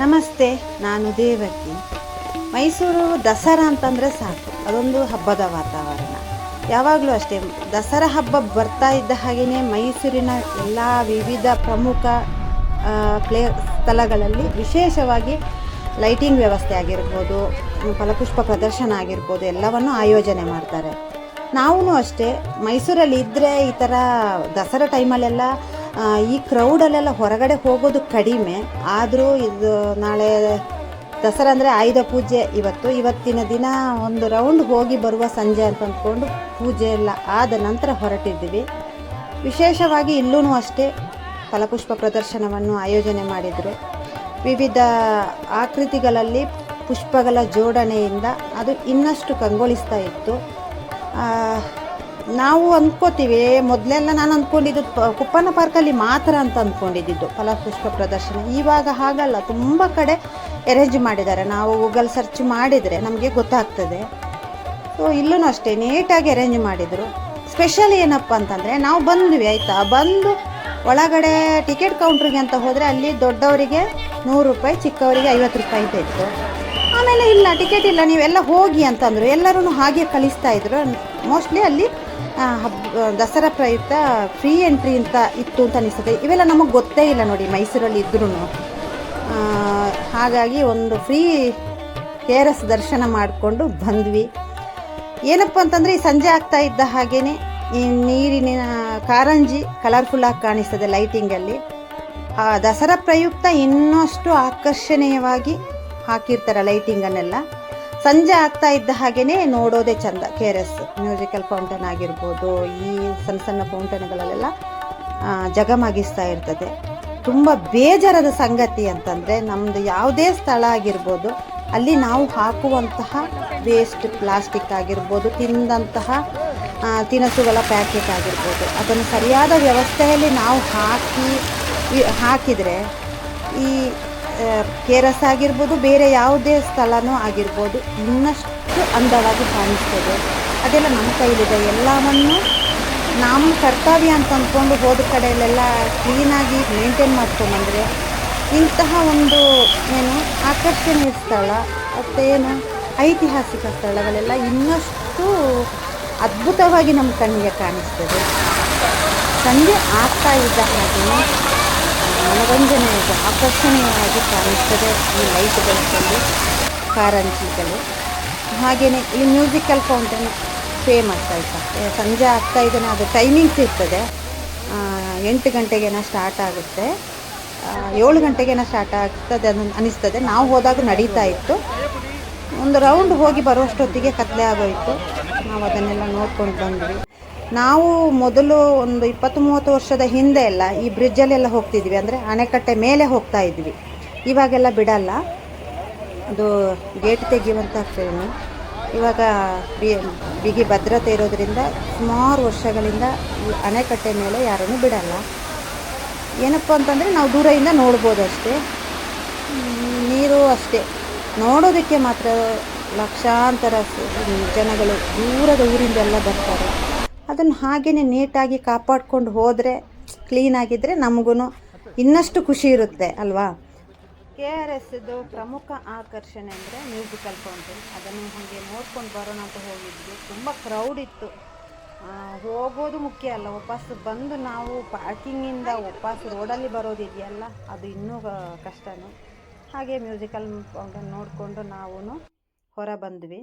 ನಮಸ್ತೆ, ನಾನು ದೇವಕಿ. ಮೈಸೂರು ದಸರಾ ಅಂತಂದರೆ ಸಾಕು. ಅದೊಂದು ಹಬ್ಬದ ವಾತಾವರಣ. ಯಾವಾಗಲೂ ಅಷ್ಟೇ, ದಸರಾ ಹಬ್ಬ ಬರ್ತಾ ಇದ್ದ ಹಾಗೆಯೇ ಮೈಸೂರಿನ ಎಲ್ಲ ವಿವಿಧ ಪ್ರಮುಖ ಪ್ಲೇ, ಸ್ಥಳಗಳಲ್ಲಿ ವಿಶೇಷವಾಗಿ ಲೈಟಿಂಗ್ ವ್ಯವಸ್ಥೆ ಆಗಿರ್ಬೋದು, ಫಲಪುಷ್ಪ ಪ್ರದರ್ಶನ ಆಗಿರ್ಬೋದು, ಎಲ್ಲವನ್ನು ಆಯೋಜನೆ ಮಾಡ್ತಾರೆ. ನಾವೂ ಅಷ್ಟೇ, ಮೈಸೂರಲ್ಲಿ ಇದ್ದರೆ ಈ ಥರ ದಸರಾ ಟೈಮಲ್ಲೆಲ್ಲ ಈ ಕ್ರೌಡಲ್ಲೆಲ್ಲ ಹೊರಗಡೆ ಹೋಗೋದು ಕಡಿಮೆ. ಆದರೂ ಇದು ನಾಳೆ ದಸರಾ ಅಂದರೆ ಆಯುಧ ಪೂಜೆ ಇವತ್ತು. ಇವತ್ತಿನ ದಿನ ಒಂದು ರೌಂಡ್ ಹೋಗಿ ಬರುವ ಸಂಜೆ ಅಂತ ಅಂದ್ಕೊಂಡು ಪೂಜೆ ಎಲ್ಲ ಆದ ನಂತರ ಹೊರಟಿದ್ದೀವಿ. ವಿಶೇಷವಾಗಿ ಇಲ್ಲೂ ಅಷ್ಟೇ ಫಲಪುಷ್ಪ ಪ್ರದರ್ಶನವನ್ನು ಆಯೋಜನೆ ಮಾಡಿದರು. ವಿವಿಧ ಆಕೃತಿಗಳಲ್ಲಿ ಪುಷ್ಪಗಳ ಜೋಡಣೆಯಿಂದ ಅದು ಇನ್ನಷ್ಟು ಕಂಗೊಳಿಸ್ತಾ ಇತ್ತು. ನಾವು ಅಂದ್ಕೋತೀವಿ ಮೊದಲೆಲ್ಲ ನಾನು ಅಂದ್ಕೊಂಡಿದ್ದು ಕುಪ್ಪನ ಪಾರ್ಕಲ್ಲಿ ಮಾತ್ರ ಅಂತ ಅಂದ್ಕೊಂಡಿದ್ದು ಫಲಪುಷ್ಪ ಪ್ರದರ್ಶನ. ಇವಾಗ ಹಾಗಲ್ಲ, ತುಂಬ ಕಡೆ ಅರೇಂಜ್ ಮಾಡಿದ್ದಾರೆ. ನಾವು ಗೂಗಲ್ ಸರ್ಚ್ ಮಾಡಿದರೆ ನಮಗೆ ಗೊತ್ತಾಗ್ತದೆ. ಸೊ ಇಲ್ಲೂ ಅಷ್ಟೇ ನೀಟಾಗಿ ಅರೇಂಜ್ ಮಾಡಿದರು. ಸ್ಪೆಷಲ್ ಏನಪ್ಪ ಅಂತಂದರೆ, ನಾವು ಬಂದ್ವಿ, ಆಯಿತಾ? ಬಂದು ಒಳಗಡೆ ಟಿಕೆಟ್ ಕೌಂಟ್ರಿಗೆ ಅಂತ ಹೋದರೆ ಅಲ್ಲಿ ದೊಡ್ಡವರಿಗೆ ನೂರು ರೂಪಾಯಿ, ಚಿಕ್ಕವರಿಗೆ ಐವತ್ತು ರೂಪಾಯಿ ಅಂತ ಇತ್ತು. ಆಮೇಲೆ ಇಲ್ಲ ಟಿಕೆಟ್ ಇಲ್ಲ, ನೀವೆಲ್ಲ ಹೋಗಿ ಅಂತಂದರು. ಎಲ್ಲರೂ ಹಾಗೆ ಕಳಿಸ್ತಾ ಇದ್ರು. ಮೋಸ್ಟ್ಲಿ ಅಲ್ಲಿ ಹಬ್ಬ ದಸರಾ ಪ್ರಯುಕ್ತ ಫ್ರೀ ಎಂಟ್ರಿ ಅಂತ ಇತ್ತು ಅಂತ ಅನಿಸ್ತದೆ ಇವೆಲ್ಲ ನಮಗೆ ಗೊತ್ತೇ ಇಲ್ಲ ನೋಡಿ ಮೈಸೂರಲ್ಲಿ ಇದ್ರೂ ಹಾಗಾಗಿ ಒಂದು ಫ್ರೀ ಕೆ ದರ್ಶನ ಮಾಡಿಕೊಂಡು ಬಂದ್ವಿ. ಏನಪ್ಪ ಅಂತಂದರೆ ಈ ಸಂಜೆ ಆಗ್ತಾ ಇದ್ದ ಹಾಗೇ ಈ ನೀರಿನ ಕಾರಂಜಿ ಕಲರ್ಫುಲ್ಲಾಗಿ ಕಾಣಿಸ್ತದೆ ಲೈಟಿಂಗಲ್ಲಿ ಆ, ದಸರಾ ಪ್ರಯುಕ್ತ ಇನ್ನಷ್ಟು ಆಕರ್ಷಣೀಯವಾಗಿ ಹಾಕಿರ್ತಾರೆ ಲೈಟಿಂಗನ್ನೆಲ್ಲ ಸಂಜೆ ಆಗ್ತಾ ಇದ್ದ ಹಾಗೇನೆ ನೋಡೋದೇ ಚಂದ. K R S musical fountain ಆಗಿರ್ಬೋದು, ಈ ಸಣ್ಣ ಸಣ್ಣ ಫೌಂಟನ್ಗಳಲ್ಲೆಲ್ಲ ಜಗಮಗಿಸ್ತಾ ಇರ್ತದೆ. ತುಂಬ ಬೇಜಾರದ ಸಂಗತಿ ಅಂತಂದರೆ ನಮ್ಮದು ಯಾವುದೇ ಸ್ಥಳ ಆಗಿರ್ಬೋದು, ಅಲ್ಲಿ ನಾವು ಹಾಕುವಂತಹ ವೇಸ್ಟ್ ಪ್ಲಾಸ್ಟಿಕ್ ಆಗಿರ್ಬೋದು, ತಿಂದಂತಹ ತಿನಸುಗಳ ಪ್ಯಾಕೆಟ್ ಆಗಿರ್ಬೋದು, ಅದನ್ನು ಸರಿಯಾದ ವ್ಯವಸ್ಥೆಯಲ್ಲಿ ನಾವು ಹಾಕಿ ಹಾಕಿದರೆ ಈ ಕೆ ರಸ್ ಆಗಿರ್ಬೋದು, ಬೇರೆ ಯಾವುದೇ ಸ್ಥಳನೂ ಆಗಿರ್ಬೋದು, ಇನ್ನಷ್ಟು ಅಂದವಾಗಿ ಕಾಣಿಸ್ತದೆ. ಅದೆಲ್ಲ ನಮ್ಮ ಕೈಲಿದೆ. ಎಲ್ಲವನ್ನು ನಮ್ಮ ಕರ್ತವ್ಯ ಅಂತ ಅಂದ್ಕೊಂಡು ಹೋದ ಕಡೆಯಲ್ಲೆಲ್ಲ ಕ್ಲೀನಾಗಿ ಮೇಂಟೈನ್ ಮಾಡ್ಕೊಂಬಂದರೆ ಇಂತಹ ಒಂದು ಏನು ಆಕರ್ಷಣೀಯ ಸ್ಥಳ, ಮತ್ತು ಏನು ಐತಿಹಾಸಿಕ ಸ್ಥಳಗಳೆಲ್ಲ ಇನ್ನಷ್ಟು ಅದ್ಭುತವಾಗಿ ನಮ್ಮ ಕಣ್ಣಿಗೆ ಕಾಣಿಸ್ತದೆ. ಸಂಜೆ ಆಗ್ತಾ ಇದ್ದ ಹಾಗೆಯೇ ಮನೋರಂಜನೆಯಾಗಿ ಆಕರ್ಷಣೀಯವಾಗಿ ಕಾಣಿಸ್ತದೆ ಈ ಲೈಟ್ ಬೆಳಕಲ್ಲಿ ಕಾರಂಜಿಗಳು ಹಾಗೆಯೇ ಈ ಮ್ಯೂಸಿಕಲ್ ಫೌಂಟೇನ್ ಫೇಮಸ್ ಆಯಿತಾ ಸಂಜೆ ಆಗ್ತಾ ಇದನ್ನು ಅದು ಟೈಮಿಂಗ್ಸ್ ಇರ್ತದೆ ಎಂಟು ಗಂಟೆಗೇನ ಸ್ಟಾರ್ಟ್ ಆಗುತ್ತೆ. ಏಳು ಗಂಟೆಗೇನ ಸ್ಟಾರ್ಟ್ ಆಗ್ತದೆ ಅದನ್ನು ಅನಿಸ್ತದೆ ನಾವು ಹೋದಾಗ ನಡೀತಾ ಇತ್ತು. ಒಂದು ರೌಂಡ್ ಹೋಗಿ ಬರುವಷ್ಟೊತ್ತಿಗೆ ಕತ್ಲೆ ಆಗೋಯಿತು. ನಾವು ಅದನ್ನೆಲ್ಲ ನೋಡ್ಕೊಂಡು ಬಂದ್ವಿ. ನಾವು ಮೊದಲು ಒಂದು ಇಪ್ಪತ್ತು ಮೂವತ್ತು ವರ್ಷದ ಹಿಂದೆ ಎಲ್ಲ ಈ ಬ್ರಿಡ್ಜಲ್ಲೆಲ್ಲ ಹೋಗ್ತಿದ್ವಿ. ಅಂದರೆ ಅಣೆಕಟ್ಟೆ ಮೇಲೆ ಹೋಗ್ತಾ ಇದ್ವಿ. ಇವಾಗೆಲ್ಲ ಬಿಡಲ್ಲ. ಅದು ಗೇಟ್ ತೆಗೆಯುವಂಥ ಟ್ರೈನು ಇವಾಗ ಬಿ- ಬಿಗಿ ಭದ್ರತೆ ಇರೋದರಿಂದ ಸುಮಾರು ವರ್ಷಗಳಿಂದ ಈ ಅಣೆಕಟ್ಟೆ ಮೇಲೆ ಯಾರನ್ನು ಬಿಡಲ್ಲ. ಏನಪ್ಪ ಅಂತಂದರೆ ನಾವು ದೂರದಿಂದ ನೋಡ್ಬೋದು ಅಷ್ಟೇ. ನೀರು ಅಷ್ಟೇ. ನೋಡೋದಕ್ಕೆ ಮಾತ್ರ ಲಕ್ಷಾಂತರ ಜನಗಳು ದೂರದ ಊರಿಂದೆಲ್ಲ ಬರ್ತಾರೆ. ಅದನ್ನು ಹಾಗೇ ನೀಟಾಗಿ ಕಾಪಾಡ್ಕೊಂಡು ಹೋದರೆ ಕ್ಲೀನಾಗಿದ್ದರೆ ನಮಗೂ ಇನ್ನಷ್ಟು ಖುಷಿ ಇರುತ್ತೆ, ಅಲ್ವಾ? ಕೆ ಆರ್ ಎಸ್ದು ಪ್ರಮುಖ ಆಕರ್ಷಣೆ ಅಂದರೆ ಮ್ಯೂಸಿಕಲ್ ಫೌಂಟೇನ್ ಅದನ್ನು ಹಾಗೆ ನೋಡ್ಕೊಂಡು ಬರೋಣ ಅಂತ ಹೋಗಿದ್ವಿ. ತುಂಬ ಕ್ರೌಡ್ ಇತ್ತು. ಹೋಗೋದು ಮುಖ್ಯ ಅಲ್ಲ. ವಾಪಸ್ ಬಂದು ನಾವು ಪಾರ್ಕಿಂಗಿಂದ ವಾಪಸ್ ರೋಡಲ್ಲಿ ಬರೋದಿದೆಯಲ್ಲ ಅದು ಇನ್ನೂ ಕಷ್ಟನೇ. ಹಾಗೆ ಮ್ಯೂಸಿಕಲ್ ಫೌಂಟೇನ್ ನೋಡಿಕೊಂಡು ನಾವು ಹೊರ ಬಂದ್ವಿ.